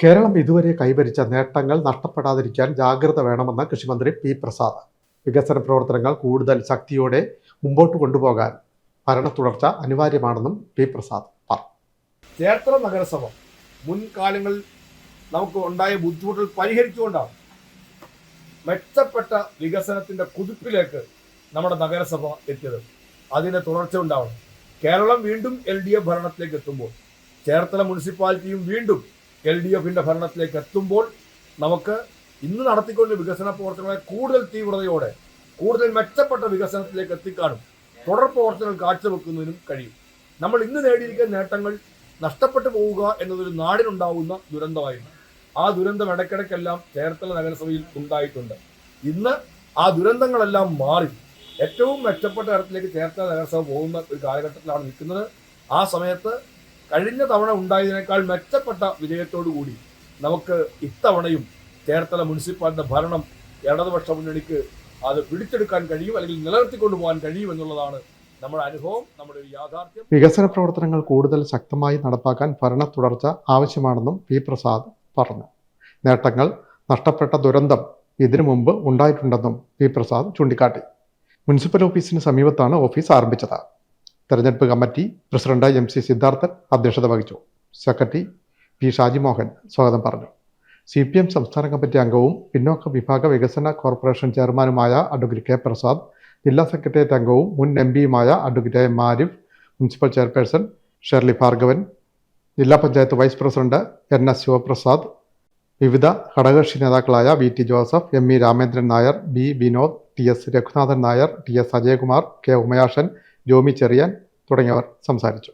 കേരളം ഇതുവരെ കൈവരിച്ച നേട്ടങ്ങൾ നഷ്ടപ്പെടാതിരിക്കാൻ ജാഗ്രത വേണമെന്ന് കൃഷിമന്ത്രി പി പ്രസാദ്. വികസന പ്രവർത്തനങ്ങൾ കൂടുതൽ ശക്തിയോടെ മുമ്പോട്ട് കൊണ്ടുപോകാൻ ഭരണ തുടർച്ച അനിവാര്യമാണെന്നും പി പ്രസാദ് പറഞ്ഞു ക്ഷേത്ര നഗരസഭ മുൻകാലങ്ങളിൽ നമുക്ക് ഉണ്ടായ ബുദ്ധിമുട്ടുകൾ പരിഹരിച്ചുകൊണ്ടാണ് മെച്ചപ്പെട്ട വികസനത്തിന്റെ കുതിപ്പിലേക്ക് നമ്മുടെ നഗരസഭ എത്തിയത്. അതിന്റെ തുടർച്ച ഉണ്ടാവണം. കേരളം വീണ്ടും എൽ ഡി എഫ് ഭരണത്തിലേക്ക് എത്തുമ്പോൾ ചേർത്തല മുനിസിപ്പാലിറ്റിയും വീണ്ടും എൽ ഡി എഫിന്റെ ഭരണത്തിലേക്ക് എത്തുമ്പോൾ നമുക്ക് ഇന്ന് നടത്തിക്കൊണ്ട് വികസന പ്രവർത്തനങ്ങളെ കൂടുതൽ തീവ്രതയോടെ കൂടുതൽ മെച്ചപ്പെട്ട വികസനത്തിലേക്ക് എത്തിക്കാനും തുടർ പ്രവർത്തനങ്ങൾ കാഴ്ചവെക്കുന്നതിനും കഴിയും. നമ്മൾ ഇന്ന് നേടിയിരിക്കുന്ന നേട്ടങ്ങൾ നഷ്ടപ്പെട്ടു പോവുക എന്നതൊരു നാടിനുണ്ടാവുന്ന ദുരന്തമായിരുന്നു. ആ ദുരന്തം ഇടയ്ക്കിടയ്ക്കെല്ലാം ചേർത്തല നഗരസഭയിൽ ഉണ്ടായിട്ടുണ്ട്. ഇന്ന് ആ ദുരന്തങ്ങളെല്ലാം മാറി ഏറ്റവും മെച്ചപ്പെട്ട തരത്തിലേക്ക് ചേർത്തല നഗരസഭ പോകുന്ന ഒരു കാലഘട്ടത്തിലാണ് നിൽക്കുന്നത്. ആ സമയത്ത് കഴിഞ്ഞ തവണ ഉണ്ടായതിനേക്കാൾ മെച്ചപ്പെട്ട വിജയത്തോടു കൂടി നമുക്ക് ഇത്തവണയും ചേർത്തല മുനിസിപ്പാലിറ്റിയുടെ ഭരണം ഇടതുപക്ഷ മുന്നണിക്ക് അത് പിടിച്ചെടുക്കാൻ കഴിയും അല്ലെങ്കിൽ നിലനിർത്തിക്കൊണ്ടു പോകാൻ കഴിയും എന്നുള്ളതാണ് നമ്മുടെ അനുഭവം നമ്മുടെ ഒരു യാഥാർത്ഥ്യം. വികസന പ്രവർത്തനങ്ങൾ കൂടുതൽ ശക്തമായി നടപ്പാക്കാൻ ഭരണ തുടർച്ച ആവശ്യമാണെന്നും പി പ്രസാദ് പറഞ്ഞു. നേട്ടങ്ങൾ നഷ്ടപ്പെട്ട ദുരന്തം ഇതിനു മുമ്പ് ഉണ്ടായിട്ടുണ്ടെന്നും പി പ്രസാദ് ചൂണ്ടിക്കാട്ടി. മുനിസിപ്പൽ ഓഫീസിന് സമീപത്താണ് ഓഫീസ് ആരംഭിച്ചത്. തെരഞ്ഞെടുപ്പ് committee president M C Siddharthan അധ്യക്ഷത വഹിച്ചു. സെക്രട്ടറി പി ഷാജിമോഹൻ സ്വാഗതം പറഞ്ഞു. സി പി എം സംസ്ഥാന കമ്മിറ്റി അംഗവും പിന്നോക്ക വിഭാഗ വികസന കോർപ്പറേഷൻ ചെയർമാനുമായ അഡ്വക്കേറ്റ് കെ പ്രസാദ് ജില്ലാ സെക്രട്ടേറിയറ്റ് അംഗവും മുൻ M പിയുമായ advocate M Arif municipal chairperson Shirley Bhargavan ജില്ലാ panchayat vice president N S Sivaprasad വിവിധ ഘടകകക്ഷി നേതാക്കളായ V T Joseph M E Ramendran Nair B Vinod T S Raghunathan Nair T S Ajayakumar K ഉമയാഷൻ Jomy Cherian തുടങ്ങിയവർ സംസാരിച്ചു.